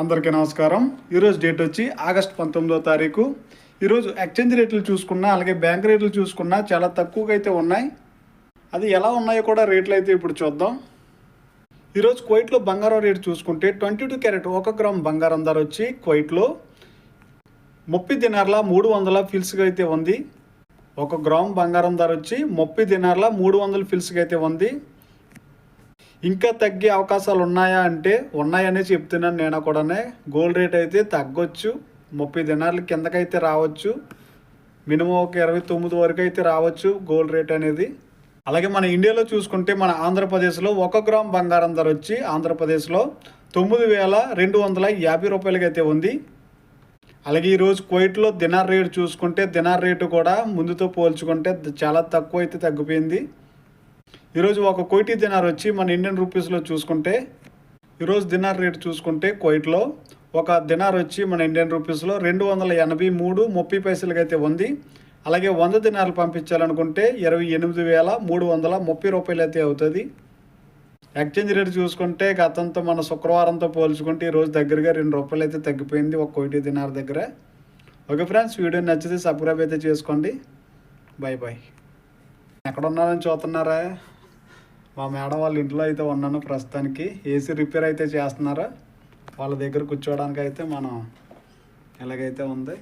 అందరికీ నమస్కారం. ఈరోజు డేట్ వచ్చి ఆగస్ట్ పంతొమ్మిదో తారీఖు. ఈరోజు ఎక్స్చేంజ్ రేట్లు చూసుకున్నా అలాగే బ్యాంక్ రేట్లు చూసుకున్నా చాలా తక్కువగా అయితే ఉన్నాయి. అది ఎలా ఉన్నాయో కూడా రేట్లు అయితే ఇప్పుడు చూద్దాం. ఈరోజు కువైట్లో బంగారం రేటు చూసుకుంటే ట్వంటీ టూ క్యారెట్ ఒక గ్రామ్ బంగారం ధర వచ్చి కువైట్లో ముప్పై దినార్ల మూడు వందల ఫిల్స్గా అయితే ఉంది. ఒక గ్రామ్ బంగారం ధర వచ్చి ముప్పై దినార్ల మూడు వందల ఫిల్స్గా అయితే ఉంది. ఇంకా తగ్గే అవకాశాలు ఉన్నాయా అంటే ఉన్నాయనే చెప్తున్నాను నేను కూడానే. గోల్డ్ రేట్ అయితే తగ్గొచ్చు. ముప్పై దినాల కిందకైతే రావచ్చు. మినిమం ఒక ఇరవై తొమ్మిది వరకు అయితే రావచ్చు గోల్డ్ రేట్ అనేది. అలాగే మన ఇండియాలో చూసుకుంటే మన ఆంధ్రప్రదేశ్లో ఒక గ్రామ్ బంగారం ధర వచ్చి ఆంధ్రప్రదేశ్లో తొమ్మిది వేల రెండు వందల యాభై రూపాయలకి అయితే ఉంది. అలాగే ఈరోజు కువైట్లో దినార్ రేటు చూసుకుంటే దినార్ రేటు కూడా ముందుతో పోల్చుకుంటే చాలా తక్కువ అయితే తగ్గిపోయింది. ఈరోజు ఒక కోటి దినార్ వచ్చి మన ఇండియన్ రూపీస్లో చూసుకుంటే ఈరోజు దినార్ రేటు చూసుకుంటే కోయిట్లో ఒక దినార్ వచ్చి మన ఇండియన్ రూపీస్లో రెండు వందల ఎనభై మూడు ముప్పై పైసలకి అయితే ఉంది. అలాగే వంద దినాలు పంపించాలనుకుంటే ఇరవై ఎనిమిది వేల మూడు వందల ముప్పై రూపాయలు అయితే అవుతుంది. ఎక్స్చేంజ్ రేట్ చూసుకుంటే గతంతో మన శుక్రవారంతో పోల్చుకుంటే ఈరోజు దగ్గరగా రెండు రూపాయలు అయితే తగ్గిపోయింది ఒక కోటి దినార్ దగ్గర. ఓకే ఫ్రెండ్స్ వీడియో నచ్చితే సబ్స్క్రైబ్ అయితే చేసుకోండి. బాయ్ బాయ్ ఎక్కడ ఉన్నారని చూస్తున్నారా? మా మేడం వాళ్ళ ఇంట్లో అయితే ఉన్నాను ప్రస్తుతానికి. ఏసీ రిపేర్ అయితే చేస్తున్నారా? వాళ్ళ దగ్గర కూర్చోవడానికి అయితే మనం ఎలాగైతే ఉంది?